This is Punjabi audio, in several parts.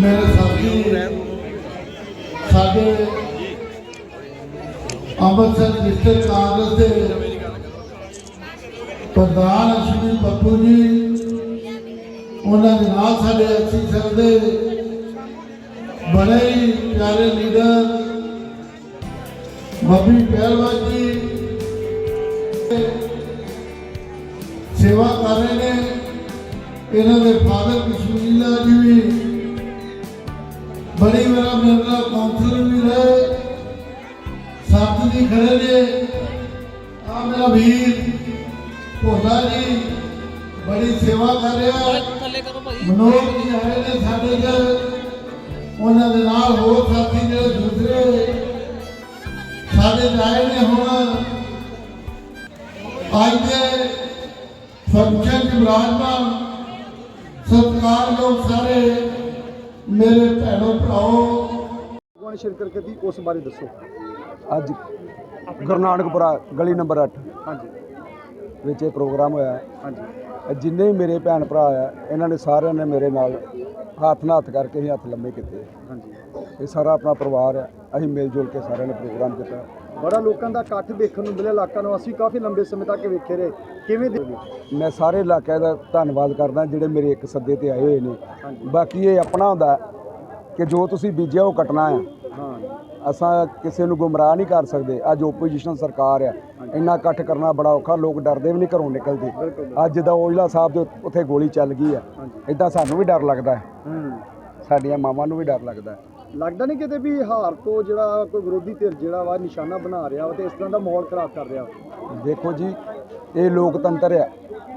ਮੇਰੇ ਸਾਥੀ ਸਾਡੇ ਅੰਮ੍ਰਿਤਸਰ ਡਿਸਟ੍ਰਿਕਟ ਕਾਂਗਰਸ ਦੇ ਪ੍ਰਧਾਨ ਅਸ਼ਵਨੀ ਬੱਪੂ ਜੀ, ਉਹਨਾਂ ਦੇ ਨਾਲ ਸਾਡੇ ਅਸੀਂ ਸਰਦੇ ਬੜੇ ਹੀ ਪਿਆਰੇ ਲੀਡਰ ਬੱਬੀ ਪਹਿਲਵਾ ਜੀ ਸੇਵਾ ਕਰ ਰਹੇ ਨੇ। ਇਹਨਾਂ ਦੇ ਫਾਦਰ ਕਸ਼ਮੀਲਾ ਜੀ ਵੀ ਬੜੀ ਮੇਰਾ ਮੇਰੇ ਨਾਲ ਕਾਉਂਸਲਰ ਵੀ ਰਹੇ। ਸੱਤ ਜੀ ਖੜੇ ਨੇ। ਆ ਮੇਰਾ ਵੀਰ ਭੋਲਾ ਜੀ, ਬੜੀ ਸੇਵਾ ਕਰ ਰਿਹਾ। ਮਨੋਜ ਜੀ ਆਏ ਨੇ ਸਾਡੇ ਚ ਉਹਨਾਂ ਦੇ ਨਾਲ ਹੋਰ ਸਾਥੀ ਜਿਹੜੇ ਦੂਸਰੇ ਸਾਡੇ ਚ ਆਏ ਨੇ ਹੁਣ। ਅੱਜ ਦੇ ਫੰਕਸ਼ਨ ਦੀ ਮੁਲਾਜ਼ਮਾਂ ਸਤਿਕਾਰਯੋਗ ਸਾਰੇ ਮੇਰੇ ਭੈਣੋ ਭਰਾਓ। ਭਗਵਾਨ ਸ਼ਿਰਕਤ ਕੀਤੀ ਉਸ ਬਾਰੇ ਦੱਸੋ। ਅੱਜ ਗੁਰੂ ਨਾਨਕਪੁਰਾ ਗਲੀ ਨੰਬਰ 8 ਹਾਂਜੀ। ਵਿੱਚ ਇਹ ਪ੍ਰੋਗਰਾਮ ਹੋਇਆ। ਹਾਂਜੀ। ਜਿੰਨੇ ਵੀ ਮੇਰੇ ਭੈਣ ਭਰਾ ਆ ਇਹਨਾਂ ਨੇ ਸਾਰਿਆਂ ਨੇ ਮੇਰੇ ਨਾਲ ਹੱਥ ਨਾਲ ਹੱਥ ਕਰਕੇ ਹੀ ਹੱਥ ਲੰਮੇ ਕੀਤੇ। ਹਾਂਜੀ। ਇਹ ਸਾਰਾ ਆਪਣਾ ਪਰਿਵਾਰ ਹੈ ਅਸੀਂ ਮਿਲ ਜੁਲ ਕੇ ਸਾਰਿਆਂ ਨੇ ਪ੍ਰੋਗਰਾਮ ਕੀਤਾ। ਬੜਾ ਲੋਕਾਂ ਦਾ ਇਕੱਠ ਦੇਖਣ ਨੂੰ ਮਿਲਿਆ ਇਲਾਕਾ ਨਿਵਾਸੀ ਕਾਫੀ ਲੰਬੇ ਸਮੇਂ ਤੱਕ ਵੇਖੇ ਰਹੇ। ਕਿਵੇਂ ਦੇ ਮੈਂ ਸਾਰੇ ਇਲਾਕਿਆਂ ਦਾ ਧੰਨਵਾਦ ਕਰਦਾ ਜਿਹੜੇ ਮੇਰੇ ਇੱਕ ਸੱਦੇ ਤੇ ਆਏ ਹੋਏ ਨੇ। ਬਾਕੀ ਇਹ ਆਪਣਾ ਹੁੰਦਾ ਕਿ ਜੋ ਤੁਸੀਂ ਬੀਜਿਆ ਉਹ ਕਟਣਾ ਹਾਂ ਅਸਾਂ ਕਿਸੇ ਨੂੰ ਗੁੰਮਰਾਹ ਨਹੀਂ ਕਰ ਸਕਦੇ। ਅੱਜ ਓਪੋਜੀਸ਼ਨ ਸਰਕਾਰ ਆ। ਇੰਨਾ ਇਕੱਠ ਕਰਨਾ ਬੜਾ ਔਖਾ। ਲੋਕ ਡਰਦੇ ਵੀ ਨਹੀਂ ਘਰੋਂ ਨਿਕਲਦੇ। ਅੱਜ ਦਾ ਔਜਲਾ ਸਾਹਿਬ ਦੇ ਉੱਥੇ ਗੋਲੀ ਚੱਲ ਗਈ ਆ। ਇਦਾਂ ਸਾਨੂੰ ਵੀ ਡਰ ਲੱਗਦਾ ਹੈ। ਹੂੰ। ਸਾਡੀਆਂ ਮਾਵਾਂ ਨੂੰ ਵੀ ਡਰ ਲੱਗਦਾ ਹੈ। ਲੱਗਦਾ ਨਹੀਂ ਕਿਤੇ ਵੀ ਹਾਰ ਤੋਂ ਜਿਹੜਾ ਕੋਈ ਵਿਰੋਧੀ ਧਿਰ ਜਿਹੜਾ ਵਾ ਨਿਸ਼ਾਨਾ ਬਣਾ ਰਿਹਾ ਵਾ ਤੇ ਇਸ ਤਰ੍ਹਾਂ ਦਾ ਮਾਹੌਲ ਖਰਾਬ ਕਰ ਰਿਹਾ ਵਾ। ਦੇਖੋ ਜੀ ਇਹ ਲੋਕਤੰਤਰ ਆ।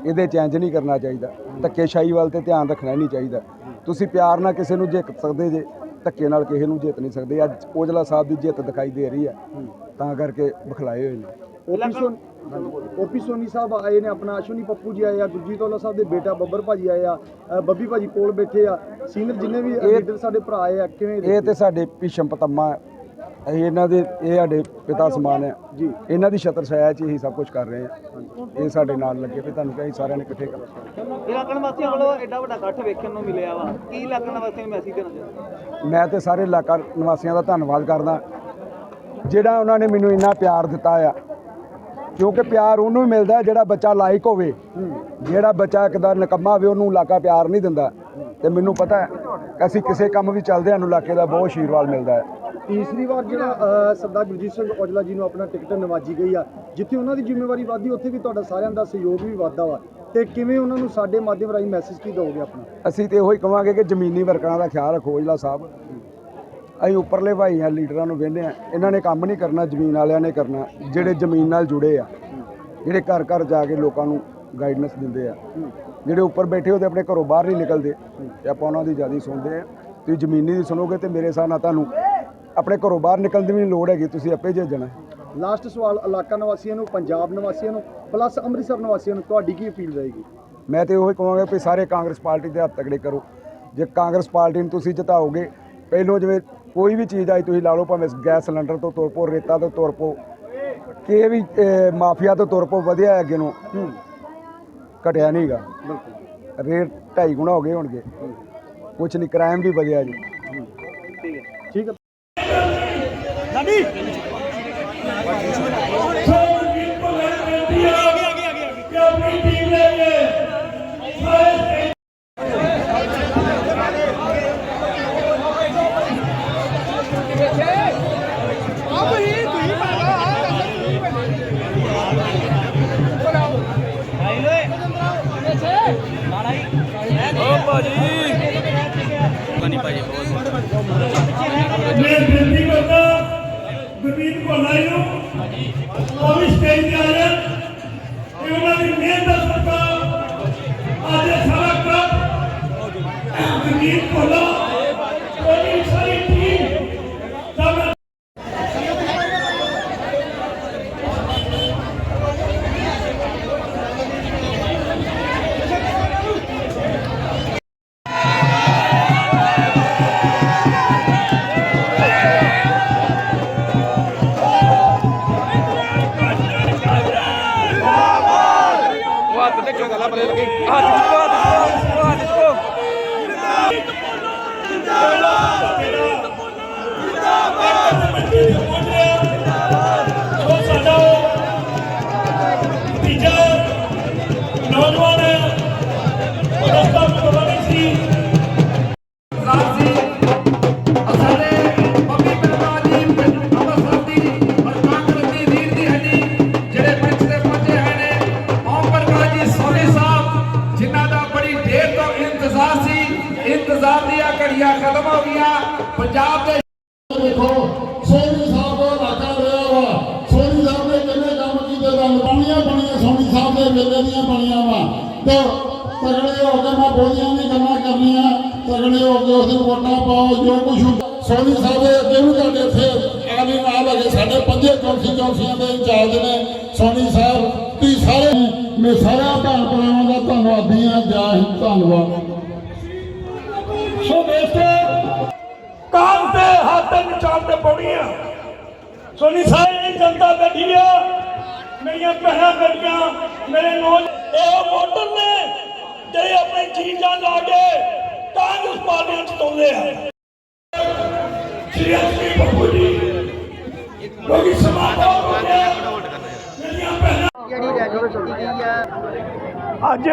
ਇਹਦੇ ਚੇਂਜ ਨਹੀਂ ਕਰਨਾ ਚਾਹੀਦਾ। ਧੱਕੇਸ਼ਾਹੀ ਵੱਲ ਤੇ ਧਿਆਨ ਰੱਖਣਾ ਹੀ ਨਹੀਂ ਚਾਹੀਦਾ। ਤੁਸੀਂ ਪਿਆਰ ਨਾਲ ਕਿਸੇ ਨੂੰ ਜਿੱਤ ਸਕਦੇ ਜੇ। ਧੱਕੇ ਨਾਲ ਕਿਸੇ ਨੂੰ ਜਿੱਤ ਨਹੀਂ ਸਕਦੇ। ਅੱਜ ਔਜਲਾ ਸਾਹਿਬ ਦੀ ਜਿੱਤ ਦਿਖਾਈ ਦੇ ਰਹੀ ਹੈ। ਤਾਂ ਕਰਕੇ ਬਖਲਾਏ ਹੋਏ ਨੇ। ਓਪੀ ਸੋਨ ਸਾਹਿਬ ਆਏ ਨੇ ਆਪਣਾ ਅਸ਼ਵਨੀ ਪੱਪੂ ਜੀ ਆਏ ਆ ਗੁਰਜੀਤ ਔਲਾ ਸਾਹਿਬ ਦੇ ਬੇਟਾ ਬੱਬਰ ਭਾਜੀ ਆਏ ਆ ਬੱਬੀ ਭਾਜੀ ਕੋਲ ਬੈਠੇ ਆ। ਸੀਨੀਅਰ ਜਿੰਨੇ ਵੀ ਲੀਡਰ ਸਾਡੇ ਭਰਾ ਆਏ ਆ ਕਿਵੇਂ ਇਹ ਤੇ ਸਾਡੇ ਭੀਸ਼ਮ ਪਤੰਮਾ ਅਸੀਂ ਇਹਨਾਂ ਦੇ ਇਹ ਸਾਡੇ ਪਿਤਾ ਸਮਾਨ ਹੈ। ਜੀ ਇਹਨਾਂ ਦੀ ਛਤਰ ਛਾਇਆ 'ਚ ਹੀ ਸਭ ਕੁਝ ਕਰ ਰਹੇ ਹਾਂ। ਇਹ ਸਾਡੇ ਨਾਲ ਲੱਗੇ ਤੇ ਤੁਹਾਨੂੰ ਕਹੀ ਸਾਰਿਆਂ ਨੇ ਇਕੱਠੇ ਕਰੋ। ਇਲਾਕਣ ਵਾਸੀਆਂ ਵੱਲੋਂ ਐਡਾ ਵੱਡਾ ਇਕੱਠ ਵੇਖਣ ਨੂੰ ਮਿਲਿਆ ਵਾ। ਕੀ ਇਲਾਕਣ ਵਾਸੀਆਂ ਨੂੰ ਮੈਸੇਜ ਦੇਣਾ ਚਾਹੁੰਦੇ? ਮੈਂ ਤੇ ਸਾਰੇ ਇਲਾਕਾ ਨਿਵਾਸੀਆਂ ਦਾ ਧੰਨਵਾਦ ਕਰਦਾ। ਜਿਹੜਾ ਉਹਨਾਂ ਨੇ ਮੈਨੂੰ ਇੰਨਾ ਪਿਆਰ ਦਿੱਤਾ ਆ ਕਿਉਂਕਿ ਪਿਆਰ ਉਹਨੂੰ ਹੀ ਮਿਲਦਾ ਜਿਹੜਾ ਬੱਚਾ ਲਾਇਕ ਹੋਵੇ। ਜਿਹੜਾ ਬੱਚਾ ਇੱਕਦਾਰ ਨਿਕੰਮਾ ਹੋਵੇ ਉਹਨੂੰ ਇਲਾਕਾ ਪਿਆਰ ਨਹੀਂ ਦਿੰਦਾ। ਤੇ ਮੈਨੂੰ ਪਤਾ ਅਸੀਂ ਕਿਸੇ ਕੰਮ ਵੀ ਚੱਲਦੇ ਸਾਨੂੰ ਇਲਾਕੇ ਦਾ ਬਹੁਤ ਆਸ਼ੀਰਵਾਦ ਮਿਲਦਾ ਹੈ। ਤੀਸਰੀ ਵਾਰ ਜਿਹੜਾ ਸਰਦਾਰ ਗੁਰਜੀਤ ਸਿੰਘ ਔਜਲਾ ਜੀ ਨੂੰ ਆਪਣਾ ਟਿਕਟ ਨਵਾਜੀ ਗਈ ਆ, ਜਿੱਥੇ ਉਹਨਾਂ ਦੀ ਜ਼ਿੰਮੇਵਾਰੀ ਵਧਦੀ, ਉੱਥੇ ਵੀ ਤੁਹਾਡਾ ਸਾਰਿਆਂ ਦਾ ਸਹਿਯੋਗ ਵੀ ਵਧਦਾ ਵਾ। ਤੇ ਕਿਵੇਂ ਉਹਨਾਂ ਨੂੰ ਸਾਡੇ ਮਾਧਿਅਮ ਰਾਹੀਂ ਮੈਸੇਜ ਕੀ ਦਿਓਗੇ ਆਪਣਾ? ਅਸੀਂ ਤੇ ਇਹੋ ਹੀ ਕਵਾਂਗੇ ਕਿ ਜ਼ਮੀਨੀ ਵਰਕਰਾਂ ਦਾ ਖਿਆਲ ਰੱਖੋ, ਔਜਲਾ ਸਾਹਿਬ। ਅਸੀਂ ਉੱਪਰਲੇ ਭਾਈ ਆ, ਲੀਡਰਾਂ ਨੂੰ ਕਹਿੰਦੇ ਆ। ਇਹਨਾਂ ਨੇ ਕੰਮ ਨਹੀਂ ਕਰਨਾ, ਜ਼ਮੀਨ ਵਾਲਿਆਂ ਨੇ ਕਰਨਾ, ਜਿਹੜੇ ਜ਼ਮੀਨ ਨਾਲ ਜੁੜੇ ਆ। ਜਿਹੜੇ ਘਰ ਘਰ ਜਾ ਕੇ ਲੋਕਾਂ ਨੂੰ ਗਾਈਡਨੈਸ ਦਿੰਦੇ ਆ। ਜਿਹੜੇ ਉੱਪਰ ਬੈਠੇ ਉਹਦੇ ਆਪਣੇ ਘਰੋਂ ਬਾਹਰ ਨਹੀਂ ਨਿਕਲਦੇ, ਤੇ ਆਪਾਂ ਉਹਨਾਂ ਦੀ ਜ਼ਿਆਦਾ ਸੁਣਦੇ ਆ। ਤੁਸੀਂ ਜ਼ਮੀਨੀ ਦੀ ਸੁਣੋਗੇ ਤੇ ਮੇਰੇ ਹਿਸਾਬ ਨਾਲ ਤੁਹਾਨੂੰ ਆਪਣੇ ਘਰੋਂ ਬਾਹਰ ਨਿਕਲਣ ਦੀ ਵੀ ਨਹੀਂ ਲੋੜ ਹੈਗੀ ਤੁਸੀਂ ਆਪੇ ਭੇਜਣਾ ਲਾਸਟ ਸਵਾਲ ਇਲਾਕਾ ਨਿਵਾਸੀਆਂ ਨੂੰ ਪੰਜਾਬ ਨਿਵਾਸੀਆਂ ਨੂੰ ਪਲੱਸ ਅੰਮ੍ਰਿਤਸਰ ਨਿਵਾਸੀਆਂ ਨੂੰ ਤੁਹਾਡੀ ਕੀ ਅਪੀਲ ਰਹੇਗੀ? ਮੈਂ ਤੇ ਉਹੀ ਕਹਾਂਗਾ ਵੀ ਸਾਰੇ ਕਾਂਗਰਸ ਪਾਰਟੀ ਦੇ ਹੱਥ ਤਗੜੇ ਕਰੋ। ਜੇ ਕਾਂਗਰਸ ਪਾਰਟੀ ਨੂੰ ਤੁਸੀਂ ਜਿਤਾਓਗੇ ਪਹਿਲੋਂ ਜਿਵੇਂ ਕੋਈ ਵੀ ਚੀਜ਼ ਆਈ ਤੁਸੀਂ ਲਾ ਲਓ ਭਾਵੇਂ ਗੈਸ ਸਿਲੰਡਰ ਤੋਂ ਤੁਰ ਪੋ ਰੇਤਾ ਤੋਂ ਤੁਰ ਪੋ ਕਿ ਵੀ ਮਾਫੀਆ ਤੋਂ ਤੁਰ ਪੋ ਵਧਿਆ ਹੈ ਅੱਗੇ ਨੂੰ ਘਟਿਆ ਨਹੀਂਗਾ ਬਿਲਕੁਲ। ਰੇਟ ਢਾਈ ਗੁਣਾ ਹੋ ਗਏ ਹੋਣਗੇ। ਕੁਛ ਨਹੀਂ ਕ੍ਰਾਈਮ ਵੀ ਵਧਿਆ ਜੀ। ਠੀਕ ਹੈ। ਮੈਂ ਹੱਥ ਤੇ ਕਿਉਂ ਗੱਲਾਂ ਬਲੇ ਲੱਗੀ। ਹੱਥ ਚੁੱਕੋ ਹੱਥ ਚੁੱਕੋ ਹੱਥ ਚੁੱਕੋ ਜਿੰਦਾਬਾਦ ਜਿੰਦਾਬਾਦ ਜਿੰਦਾਬਾਦ। ਉਹ ਸਾਡਾ ਦੀਆਂ ਬਣੀਆਂ ਵਾ। ਤੇ ਤਗੜੇ ਹੋ ਕੇ ਮੈਂ ਬੋਲੀਆਂ ਨਹੀਂ ਗੱਲਾਂ ਕਰਨੀਆਂ। ਤਗੜੇ ਹੋ ਕੇ ਉਸ ਦਿਨ ਵੋਟਾਂ ਪਾਓ, ਜੋ ਕੁਝ ਸੋਨੀ ਸਾਹਿਬ ਅੱਗੇ ਵੀ ਤੁਹਾਡੇ ਇੱਥੇ ਆਲੀ ਨਾਲ ਹੈਗੇ ਸਾਡੇ ਪੰਜੇ ਕੌਂਸੀ ਕੌਂਸੀਆਂ ਦੇ ਇੰਚਾਰਜ ਨੇ। ਸੋਨੀ ਸਾਹਿਬ ਤੁਸੀਂ ਸਾਰੇ ਮੈਂ ਸਾਰਿਆਂ ਭੈਣ ਭਰਾਵਾਂ ਦਾ ਧੰਨਵਾਦੀ ਹਾਂ, ਜੈ ਹਿੰਦ, ਧੰਨਵਾਦ। ਸੋ ਦੋਸਤੋ ਕਾਮ ਤੇ ਹੱਥ ਨਿਚਾਲ ਤੇ ਪਾਉਣੀ ਆ। ਸੋਨੀ ਸਾਹਿਬ ਜਨਤਾ ਬੈਠੀ ਆ ਮੇਰੀਆਂ ਭੈਣਾਂ ਬੇਟੀਆਂ ਮੇਰੇ ਨੌਜ ਇਹ ਵੋਟਰ ਨੇ ਜਿਹੜੇ ਆਪਣੇ ਜੀ ਜਾਨ ਲਾ ਕੇ ਕਾਂਗਰਸ ਪਾਰਟੀ ਚ ਤੋਲੇ ਆ। ਅਸਲੀ ਬੱਬੂ ਜੀ ਸਮਾਜ ਦਾ ਹੋ ਗਿਆ। ਮੇਰੀਆਂ ਭੈਣਾਂ ਜਿਹੜੀ ਰੈਲੀ ਕੀਤੀ ਗਈ ਹੈ ਅੱਜ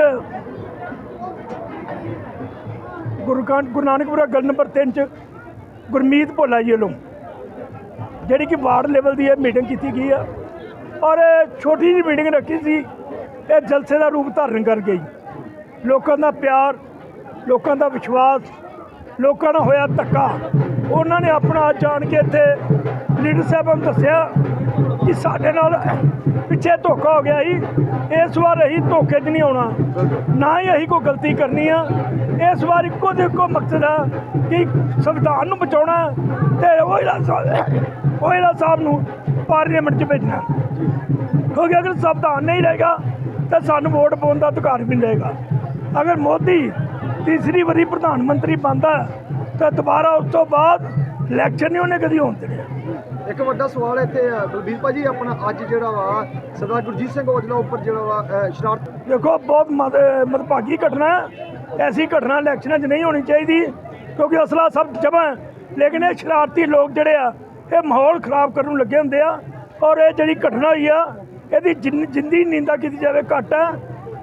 ਗੁਰੂ ਕਾਂ ਗੁਰੂ ਨਾਨਕਪੁਰਾ ਗੱਲ ਨੰਬਰ 3 ਚ ਗੁਰਮੀਤ ਭੋਲਾ ਜੀ ਵੱਲੋਂ ਜਿਹੜੀ ਕਿ ਵਾਰਡ ਲੈਵਲ ਦੀ ਇਹ ਮੀਟਿੰਗ ਕੀਤੀ ਗਈ ਆ। ਔਰ ਇਹ ਛੋਟੀ ਜਿਹੀ ਮੀਟਿੰਗ ਰੱਖੀ ਸੀ। ਇਹ ਜਲਸੇ ਦਾ ਰੂਪ ਧਾਰਨ ਕਰ ਗਈ। ਲੋਕਾਂ ਦਾ ਪਿਆਰ, ਲੋਕਾਂ ਦਾ ਵਿਸ਼ਵਾਸ, ਲੋਕਾਂ ਨਾਲ ਹੋਇਆ ਧੱਕਾ। ਉਹਨਾਂ ਨੇ ਆਪਣਾ ਜਾਣ ਕੇ ਇੱਥੇ ਲੀਡਰ ਸਾਹਿਬਾਂ ਨੂੰ ਦੱਸਿਆ ਕਿ ਸਾਡੇ ਨਾਲ ਪਿੱਛੇ ਧੋਖਾ ਹੋ ਗਿਆ ਸੀ। ਇਸ ਵਾਰ ਅਸੀਂ ਧੋਖੇ 'ਚ ਨਹੀਂ ਆਉਣਾ। ਨਾ ਹੀ ਅਸੀਂ ਕੋਈ ਗਲਤੀ ਕਰਨੀ ਆ। ਇਸ ਵਾਰ ਇੱਕੋ ਤੇ ਇੱਕੋ ਮਕਸਦ ਆ ਕਿ ਸੰਵਿਧਾਨ ਨੂੰ ਬਚਾਉਣਾ ਤੇ ਓਇਲਾ ਸਾਹਿਬ ਓਇਲਾ ਸਾਹਿਬ ਨੂੰ ਪਾਰਲੀਮੈਂਟ 'ਚ ਭੇਜਣਾ। ਕਿਉਂਕਿ ਅਗਰ ਸੰਵਿਧਾਨ ਨਹੀਂ ਰਹੇਗਾ ਤਾਂ ਸਾਨੂੰ ਵੋਟ ਪਾਉਣ ਦਾ ਅਧਿਕਾਰ ਵੀ ਨਹੀਂ ਰਹੇਗਾ। ਅਗਰ ਮੋਦੀ ਤੀਸਰੀ ਵਾਰੀ ਪ੍ਰਧਾਨ ਮੰਤਰੀ ਬਣਦਾ ਤਾਂ ਦੁਬਾਰਾ ਉਸ ਤੋਂ ਬਾਅਦ ਇਲੈਕਸ਼ਨ ਨਹੀਂ ਉਹਨੇ ਕਦੀ ਹੋਣ ਦੇਣੇ ਇੱਕ ਵੱਡਾ ਸਵਾਲ ਇੱਥੇ ਬਲਬੀਰ ਭਾਜੀ ਆਪਣਾ ਅੱਜ ਜਿਹੜਾ ਵਾ ਸਰਦਾਰ ਗੁਰਜੀਤ ਸਿੰਘ ਔਜਲਾ ਉੱਪਰ ਜਿਹੜਾ ਵਾ ਸ਼ਰਾਰਤ ਦੇਖੋ ਬਹੁਤ ਮਦ- ਮਦਭਾਗੀ ਘਟਨਾ ਹੈ। ਐਸੀ ਘਟਨਾ ਇਲੈਕਸ਼ਨਾਂ 'ਚ ਨਹੀਂ ਹੋਣੀ ਚਾਹੀਦੀ ਕਿਉਂਕਿ ਅਸਲਾ ਸਭ ਜਮ੍ਹਾਂ ਹੈ। ਲੇਕਿਨ ਇਹ ਸ਼ਰਾਰਤੀ ਲੋਕ ਜਿਹੜੇ ਆ ਇਹ ਮਾਹੌਲ ਖਰਾਬ ਕਰਨ ਨੂੰ ਲੱਗੇ ਹੁੰਦੇ ਆ ਔਰ ਇਹ ਜਿਹੜੀ ਘਟਨਾ ਹੋਈ ਆ ਇਹਦੀ ਜਿੰਦੀ ਨਿੰਦਾ ਕੀਤੀ ਜਾਵੇ ਘੱਟ ਹੈ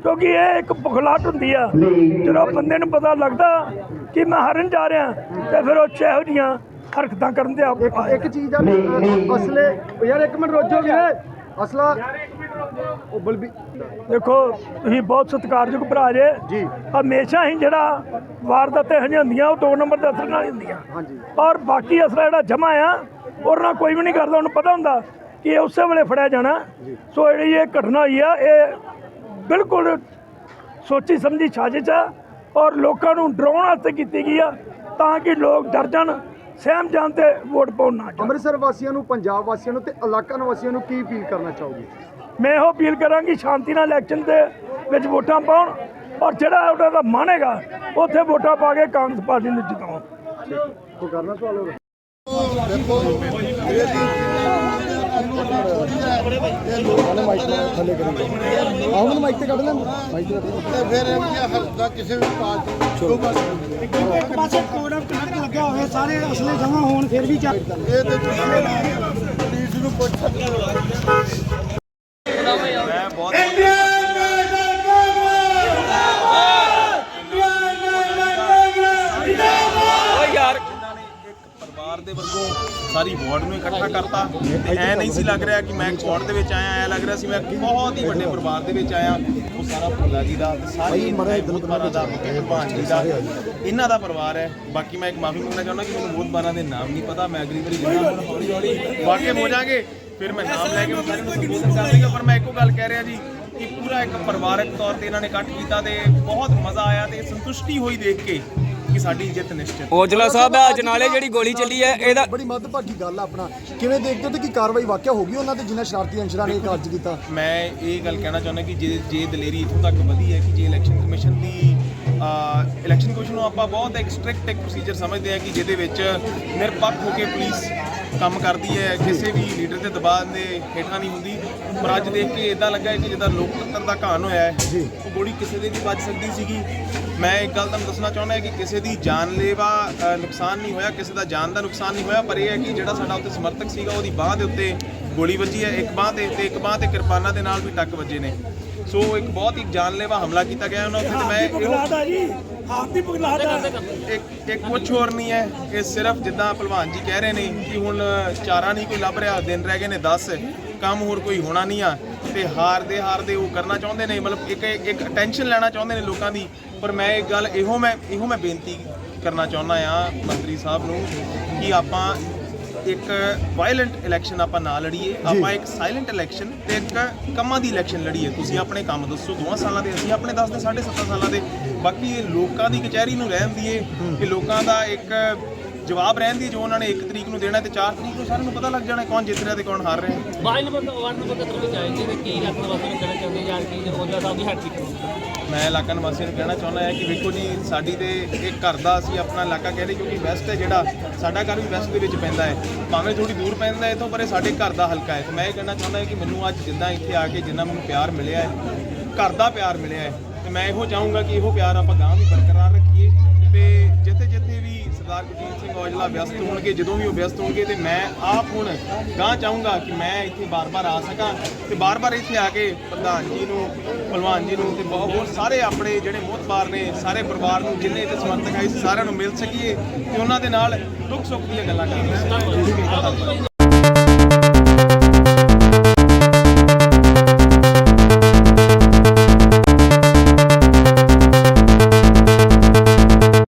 ਕਿਉਂਕਿ ਇਹ ਇੱਕ ਬੁਖਲਾਟ ਹੁੰਦੀ ਆ। ਜਦੋਂ ਬੰਦੇ ਨੂੰ ਪਤਾ ਲੱਗਦਾ ਕਿ ਮੈਂ ਹਾਰਨ ਜਾ ਰਿਹਾ ਤੇ ਫਿਰ ਉਹ ਇਹੋ ਜਿਹੀਆਂ ਹਰਕਤਾਂ ਕਰਨ ਦੇ ਆਪ ਇੱਕ ਚੀਜ਼ ਆ ਅਹ, ਅਸਲੇ ਯਾਰ ਇੱਕ ਮਿੰਟ ਰੋਜੋ ਵੀਰੇ। ਅਸਲਾ ਉਹ ਬਲਬੀਰ ਦੇਖੋ ਤੁਸੀਂ ਬਹੁਤ ਸਤਿਕਾਰਯੋਗ ਭਰਾ ਜੇ। ਜੀ। ਹਮੇਸ਼ਾ ਹੀ ਜਿਹੜਾ ਵਾਰਦਾਤਾਂ ਹੁੰਦੀਆਂ ਉਹ ਦੋ ਨੰਬਰ ਦੇ ਅਸਰ ਨਾਲ ਹੁੰਦੀਆਂ। ਹਾਂਜੀ। ਔਰ ਬਾਕੀ ਅਸਰ ਜਿਹੜਾ ਜਮਾ ਆ ਉਹਦੇ ਨਾਲ ਕੋਈ ਵੀ ਨਹੀਂ ਕਰਦਾ ਉਹਨੂੰ ਪਤਾ ਹੁੰਦਾ ਕਿ ਇਹ ਉਸੇ ਵੇਲੇ ਫੜਿਆ ਜਾਣਾ। ਸੋ ਜਿਹੜੀ ਇਹ ਘਟਨਾ ਹੋਈ ਆ ਇਹ ਬਿਲਕੁਲ ਸੋਚੀ ਸਮਝੀ ਸਾਜ਼ਿਸ਼ ਆ ਔਰ ਲੋਕਾਂ ਨੂੰ ਡਰਾਉਣ ਵਾਸਤੇ ਕੀਤੀ ਗਈ ਆ ਤਾਂ ਕਿ ਲੋਕ ਡਰ ਜਾਣ ਸਹਿਮ ਜਾਣ ਤੇ ਵੋਟ ਪਾਉਣ ਨਾ ਜਾਣ। ਅੰਮ੍ਰਿਤਸਰ ਵਾਸੀਆਂ ਨੂੰ ਪੰਜਾਬ ਵਾਸੀਆਂ ਨੂੰ ਤੇ ਇਲਾਕਾ ਨਿਵਾਸੀਆਂ ਨੂੰ ਕੀ ਅਪੀਲ ਕਰਨਾ ਚਾਹੋਗੇ? ਮੈਂ ਇਹੋ ਅਪੀਲ ਕਰਾਂਗੀ ਸ਼ਾਂਤੀ ਨਾਲ ਇਲੈਕਸ਼ਨ ਦੇ ਵਿੱਚ ਵੋਟਾਂ ਪਾਉਣ ਔਰ ਜਿਹੜਾ ਉਹਨਾਂ ਦਾ ਮਨ ਹੈਗਾ ਉੱਥੇ ਵੋਟਾਂ ਪਾ ਕੇ ਕਾਂਗਰਸ ਪਾਰਟੀ ਨੂੰ ਜਿਤਾਉਣ। ਕੋਈ ਕਰਨਾ ਸਵਾਲ ਹੋਰ। ਦੇਖੋ ਆਹ ਮਾਈਕ ਤੇ ਕੱਢ ਲੈ ਮਾਈਕ ਤੇ ਫਿਰ ਇਹ ਵੀ ਕਿਸੇ ਵੀ ਪਾਰਟੀ ਨੂੰ ਇੱਕ ਪਾਸੇ ਕੋਡ ਆਫ ਕੰਡਕਟ ਲੱਗਿਆ ਹੋਵੇ ਸਾਰੇ ਅਸਲੇ ਜਮਾ ਹੋਣ ਫਿਰ ਵੀ ਚੱਲ ਇਹ ਤੇ ਪੁਲਿਸ ਨੂੰ ਪੁੱਛ ਸਕਦੇ ਹੋ ਸਾਰੀ ਵਾਰਡ ਨੂੰ ਇਕੱਠਾ ਕਰਤਾ। ਤੇ ਐ ਨਹੀਂ ਸੀ ਲੱਗ ਰਿਹਾ ਕਿ ਮੈਂ ਵਾਰਡ ਦੇ ਵਿੱਚ ਆਇਆ ਐ ਲੱਗ ਰਿਹਾ ਸੀ ਮੈਂ ਬਹੁਤ ਹੀ ਵੱਡੇ ਪਰਿਵਾਰ ਦੇ ਵਿੱਚ ਆਇਆ। ਉਹ ਸਾਰਾ ਭੋਲਾ ਜੀ ਦਾ ਤੇ ਸਾਰੇ ਮੋਦਬਾਰਾਂ ਦਾ ਭਗਵਾਨ ਜੀ ਦਾ ਇਹਨਾਂ ਦਾ ਪਰਿਵਾਰ ਹੈ। ਬਾਕੀ ਮੈਂ ਇੱਕ ਮਾਫੀ ਮੰਗਣਾ ਚਾਹੁੰਦਾ ਕਿ ਮੈਨੂੰ ਮੋਦਬਾਰਾਂ ਦੇ ਨਾਮ ਨਹੀਂ ਪਤਾ ਮੈਂ ਅਗਲੀ ਵਾਰੀ ਹੁਣ ਹੌਲੀ ਹੌਲੀ ਵਾਕਿਫ ਹੋ ਜਾਗੇ ਫਿਰ ਮੈਂ ਨਾਮ ਲੈ ਕੇ ਸਾਰਿਆਂ ਨੂੰ ਸੰਬੋਧਨ ਕਰ ਲਈਗਾ ਪਰ ਮੈਂ ਇੱਕੋ ਗੱਲ ਕਹਿ ਰਿਹਾ ਜੀ ਕਿ ਪੂਰਾ ਇੱਕ ਪਰਿਵਾਰਕ ਤੌਰ ਤੇ ਇਹਨਾਂ ਨੇ ਇਕੱਠ ਕੀਤਾ ਤੇ ਬਹੁਤ ਮਜ਼ਾ ਆਇਆ ਤੇ ਸੰਤੁਸ਼ਟੀ ਹੋਈ ਦੇਖ ਕੇ। ਕਿ ਸਾਡੀ ਜਿੱਤ ਨਿਸ਼ਚਿਤ ਔਜਲਾ ਸਾਹਿਬ ਹੈ ਅਜਨਾਲੇ ਜਿਹੜੀ ਗੋਲੀ ਚੱਲੀ ਹੈ ਇਹਦਾ ਬੜੀ ਮੱਦਭਾਗੀ ਗੱਲ ਆ ਆਪਣਾ। ਕਿਵੇਂ ਦੇਖਦੇ ਹੋ ਤੇ ਕੀ ਕਾਰਵਾਈ ਵਾਕਿਆ ਹੋ ਗਈ ਉਹਨਾਂ ਤੇ ਜਿਨ੍ਹਾਂ ਸ਼ਰਾਰਤੀ ਅੰਸ਼ਰਾਂ ਨੇ ਇਹ ਕਾਰਜ ਕੀਤਾ? ਮੈਂ ਇਹ ਗੱਲ ਕਹਿਣਾ ਚਾਹੁੰਦਾ ਕਿ ਜੇ ਜੇ ਦਲੇਰੀ ਇੱਥੋਂ ਤੱਕ ਵਧੀ ਹੈ ਕਿ ਜੇ ਇਲੈਕਸ਼ਨ ਕਮਿਸ਼ਨ ਦੀ ਇਲੈਕਸ਼ਨ ਕਮਿਸ਼ਨ ਨੂੰ ਆਪਾਂ ਬਹੁਤ ਇੱਕ ਸਟ੍ਰਿਕਟ ਇੱਕ ਪ੍ਰੋਸੀਜਰ ਸਮਝਦੇ ਹਾਂ ਕਿ ਜਿਹਦੇ ਵਿੱਚ ਨਿਰਪੱਖ ਹੋ ਕੇ ਪੁਲਿਸ ਕੰਮ ਕਰਦੀ ਹੈ ਕਿਸੇ ਵੀ ਲੀਡਰ ਦੇ ਦਬਾਅ ਦੇ ਹੇਠਾਂ ਨਹੀਂ ਹੁੰਦੀ। ਪਰ ਅੱਜ ਦੇਖ ਕੇ ਇਦਾਂ ਲੱਗਾ ਹੈ ਕਿ ਜਿੱਦਾਂ ਲੋਕਤੰਤਰ ਦਾ ਘਾਣ ਹੋਇਆ ਹੈ ਉਹ ਗੋਲੀ ਕਿਸੇ ਦੇ ਵੀ ਵੱਜ ਸਕਦੀ ਸੀਗੀ। ਮੈਂ ਇੱਕ ਗੱਲ ਤੁਹਾਨੂੰ ਦੱਸਣਾ ਚਾਹੁੰਦਾ ਕਿ ਕਿਸੇ ਦੀ ਜਾਨਲੇਵਾ ਨੁਕਸਾਨ ਨਹੀਂ ਹੋਇਆ ਕਿਸੇ ਦਾ ਜਾਨ ਦਾ ਨੁਕਸਾਨ ਨਹੀਂ ਹੋਇਆ ਪਰ ਇਹ ਹੈ ਕਿ ਜਿਹੜਾ ਸਾਡਾ ਉੱਤੇ ਸਮਰਥਕ ਸੀਗਾ ਉਹਦੀ ਬਾਹ ਦੇ ਉੱਤੇ ਗੋਲੀ ਵੱਜੀ ਹੈ ਇੱਕ ਬਾਹ ਦੇ ਉੱਤੇ ਇੱਕ ਬਾਹ ਤੇ ਕਿਰਪਾਨਾਂ ਦੇ ਨਾਲ ਵੀ ਟੱਕ ਵੱਜੇ ਨੇ। ਸੋ ਇੱਕ ਬਹੁਤ ਹੀ ਜਾਨਲੇਵਾ ਹਮਲਾ ਕੀਤਾ ਗਿਆ ਉਹਨਾਂ ਉੱਤੇ ਤੇ ਮੈਂ ਇਹੋ ਬਗਲਾਦਾ ਜੀ ਆਪ ਦੀ ਇੱਕ ਇੱਕ ਕੁਛ ਹੋਰ ਨਹੀਂ ਹੈ। ਕਿ ਸਿਰਫ ਜਿੱਦਾਂ ਭਲਵਾਨ ਜੀ ਕਹਿ ਰਹੇ ਨੇ ਕਿ ਹੁਣ ਚਾਰਾ ਨਹੀਂ ਕੋਈ ਲੱਭ ਰਿਹਾ ਦਿਨ ਰਹਿ ਗਏ ਨੇ 10 ਕੰਮ ਹੋਰ ਕੋਈ ਹੋਣਾ ਨਹੀਂ ਆ। ਤੇ ਹਾਰਦੇ ਹਾਰਦੇ ਉਹ ਕਰਨਾ ਚਾਹੁੰਦੇ ਨੇ ਮਤਲਬ ਇੱਕ ਇੱਕ ਅਟੈਂਸ਼ਨ ਲੈਣਾ ਚਾਹੁੰਦੇ ਨੇ ਲੋਕਾਂ ਦੀ। ਪਰ ਮੈਂ ਇੱਕ ਗੱਲ ਇਹੋ ਮੈਂ ਇਹੋ ਮੈਂ ਬੇਨਤੀ ਕਰਨਾ ਚਾਹੁੰਦਾ ਆ ਮੰਤਰੀ ਸਾਹਿਬ ਨੂੰ ਕਿ ਆਪਾਂ ਇੱਕ ਵਾਇਲੈਂਟ ਇਲੈਕਸ਼ਨ ਆਪਾਂ ਨਾ ਲੜੀਏ ਆਪਾਂ ਇੱਕ ਸਾਇਲੈਂਟ ਇਲੈਕਸ਼ਨ ਤੇ ਇੱਕ ਕੰਮਾਂ ਦੀ ਇਲੈਕਸ਼ਨ ਲੜੀਏ। ਤੁਸੀਂ ਆਪਣੇ ਕੰਮ ਦੱਸੋ ਦੋਵਾਂ ਸਾਲਾਂ ਦੇ ਅਸੀਂ ਆਪਣੇ ਦੱਸਦੇ ਸਾਢੇ ਸੱਤਾਂ ਸਾਲਾਂ ਦੇ। ਬਾਕੀ ਇਹ ਲੋਕਾਂ ਦੀ ਕਚਹਿਰੀ ਨੂੰ ਰਹਿਣ ਦੀਏ ਕਿ ਲੋਕਾਂ ਦਾ ਇੱਕ ਜਵਾਬ ਰਹਿਣ ਦੀ ਜੋ ਉਹਨਾਂ ਨੇ 1 ਤਰੀਕ ਨੂੰ ਦੇਣਾ ਤੇ 4 ਤਰੀਕ ਨੂੰ ਸਾਰਿਆਂ ਨੂੰ ਪਤਾ ਲੱਗ ਜਾਣਾ ਕੌਣ ਜਿੱਤ ਰਿਹਾ ਤੇ ਕੌਣ ਹਾਰ ਰਿਹਾ। ਬਾਈ ਨੰਬਰ ਵਾਰਡ ਨੰਬਰ 71 ਵਿੱਚ ਆਏ ਤੇ ਕੀ ਰੱਖਣ ਵਾਸਤੇ ਨੂੰ ਕਹਿਣਾ ਚਾਹੁੰਦੇ ਜਾਂ ਕੀ ਉਹਦਾ ਸਾਹਿਬ ਦੀ ਹੈਟ੍ਰਿਕ ਮੈਂ ਇਲਾਕਾ ਨਿਵਾਸੀਆਂ ਨੂੰ ਕਹਿਣਾ ਚਾਹੁੰਦਾ ਹਾਂ ਕਿ ਵੇਖੋ ਜੀ, ਸਾਡੀ ਤੇ ਇਹ ਘਰ ਦਾ ਅਸੀਂ ਆਪਣਾ ਇਲਾਕਾ ਕਹਿੰਦੇ ਕਿਉਂਕਿ ਵੈਸਟ ਹੈ ਜਿਹੜਾ, ਸਾਡਾ ਘਰ ਵੀ ਵੈਸਟ ਦੇ ਵਿੱਚ ਪੈਂਦਾ ਹੈ। ਭਾਵੇਂ ਥੋੜੀ ਦੂਰ ਪੈਂਦਾ ਹੈ, ਇਥੋਂ ਪਰ ਇਹ ਸਾਡੇ ਘਰ ਦਾ ਹਲਕਾ ਹੈ। ਤੇ ਮੈਂ ਇਹ ਕਹਿਣਾ ਚਾਹੁੰਦਾ ਹਾਂ ਕਿ ਮੈਨੂੰ ਅੱਜ ਜਿੱਦਾਂ ਇੱਥੇ ਆ ਕੇ ਜਿੰਨਾ ਮੈਨੂੰ ਪਿਆਰ ਮਿਲਿਆ ਹੈ, ਘਰ ਦਾ ਪਿਆਰ ਮਿਲਿਆ ਹੈ, ਤੇ ਮੈਂ ਇਹੋ ਚਾਹੂੰਗਾ ਕਿ ਇਹੋ ਪਿਆਰ ਆਪਾਂ ਗਾਂ ਵੀ ਬਰਕਰਾਰ ਰੱਖੀਏ ਤੇ ਜਿੱਥੇ ਜਿੱਥੇ ਵੀ ਸਰਦਾਰ ਗੁਰਜੀਤ ਸਿੰਘ ਔਜਲਾ ਵਿਅਸਤ ਹੋਣਗੇ, ਜਦੋਂ ਵੀ ਉਹ ਵਿਅਸਤ ਹੋਣਗੇ ਤੇ ਮੈਂ ਆਪ ਹੁਣ ਗਾਂ ਚਾਹੂੰਗਾ ਕਿ ਮੈਂ ਇੱਥੇ ਬਾਰ-ਬਾਰ ਆ ਸਕਾਂ ਤੇ ਬਾਰ-ਬਾਰ ਇੱਥੇ ਆ ਕੇ ਪ੍ਰਧਾਨ ਜੀ ਨੂੰ, ਭਲਵਾਨ ਜੀ ਨੂੰ ਤੇ ਬਹੁਤ ਹੋਰ ਸਾਰੇ ਆਪਣੇ ਜਿਹੜੇ ਮੋਹਤਬਾਰ ਨੇ, ਸਾਰੇ ਪਰਿਵਾਰ ਨੂੰ ਜਿੰਨੇ ਇੱਥੇ ਸਮਰਥਕ ਆਏ ਸਾਰਿਆਂ ਨੂੰ ਮਿਲ ਸਕੀਏ ਤੇ ਉਹਨਾਂ ਦੇ ਨਾਲ ਦੁੱਖ ਸੁੱਖ ਦੀਆਂ ਗੱਲਾਂ ਕਰੀਏ